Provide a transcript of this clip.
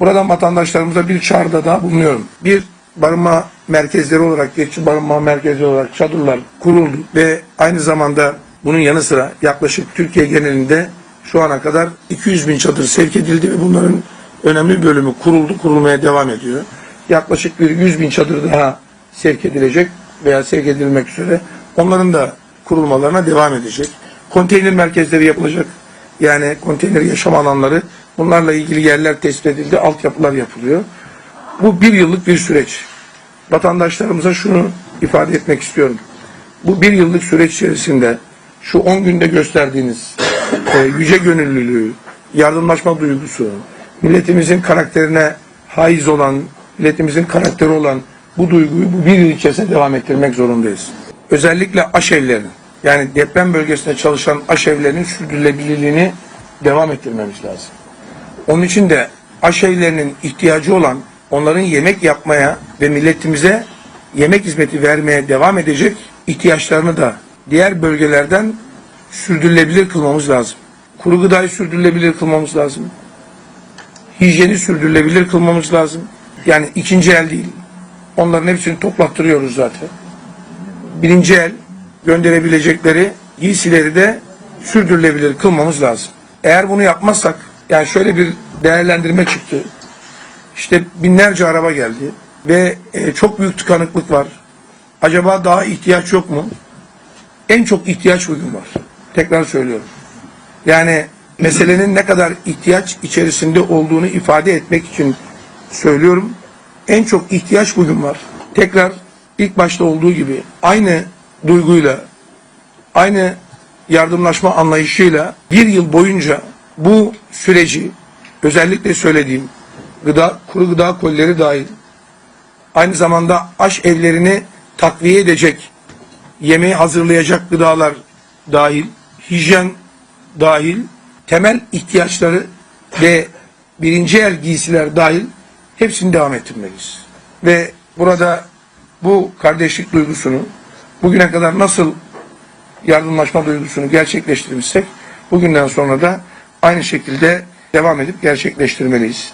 Buradan vatandaşlarımıza bir çağrıda daha bulunuyorum. Bir barınma merkezleri olarak, geçici barınma merkezi olarak çadırlar kuruldu ve aynı zamanda bunun yanı sıra yaklaşık Türkiye genelinde şu ana kadar 200 bin çadır sevk edildi ve bunların önemli bölümü kuruldu, kurulmaya devam ediyor. Yaklaşık bir 100 bin çadır daha sevk edilecek veya sevk edilmek üzere. Onların da kurulmalarına devam edecek. Konteyner merkezleri yapılacak. Yani konteyner yaşam alanları bunlarla ilgili yerler tespit edildi, altyapılar yapılıyor. Bu bir yıllık bir süreç. Vatandaşlarımıza şunu ifade etmek istiyorum. Bu bir yıllık süreç içerisinde şu 10 günde gösterdiğiniz e, yüce gönüllülüğü, yardımlaşma duygusu, milletimizin karakterine haiz olan, milletimizin karakteri olan bu duyguyu bu bir yıl içerisinde devam ettirmek zorundayız. Özellikle aşevlerin, yani deprem bölgesinde çalışan aşevlerin sürdürülebilirliğini devam ettirmemiz lazım. Onun için de aşevlerinin ihtiyacı olan onların yemek yapmaya ve milletimize yemek hizmeti vermeye devam edecek ihtiyaçlarını da diğer bölgelerden sürdürülebilir kılmamız lazım. Kuru gıdayı sürdürülebilir kılmamız lazım. Hijyeni sürdürülebilir kılmamız lazım. Yani ikinci el değil. Onların hepsini toplattırıyoruz zaten. Birinci el gönderebilecekleri giysileri de sürdürülebilir kılmamız lazım. Eğer bunu yapmazsak, yani şöyle bir değerlendirme çıktı. İşte binlerce araba geldi ve e, çok büyük tıkanıklık var. Acaba daha ihtiyaç yok mu? En çok ihtiyaç bugün var. Tekrar söylüyorum. Yani meselenin ne kadar ihtiyaç içerisinde olduğunu ifade etmek için söylüyorum. En çok ihtiyaç bugün var. Tekrar ilk başta olduğu gibi aynı duyguyla, aynı yardımlaşma anlayışıyla bir yıl boyunca bu süreci özellikle söylediğim gıda, kuru gıda kolileri dahil aynı zamanda aş evlerini takviye edecek, yemeği hazırlayacak gıdalar dahil, hijyen dahil, temel ihtiyaçları ve birinci el giysiler dahil hepsini devam ettirmeliyiz. Ve burada bu kardeşlik duygusunu bugüne kadar nasıl yardımlaşma duygusunu gerçekleştirmişsek bugünden sonra da aynı şekilde devam edip gerçekleştirmeliyiz.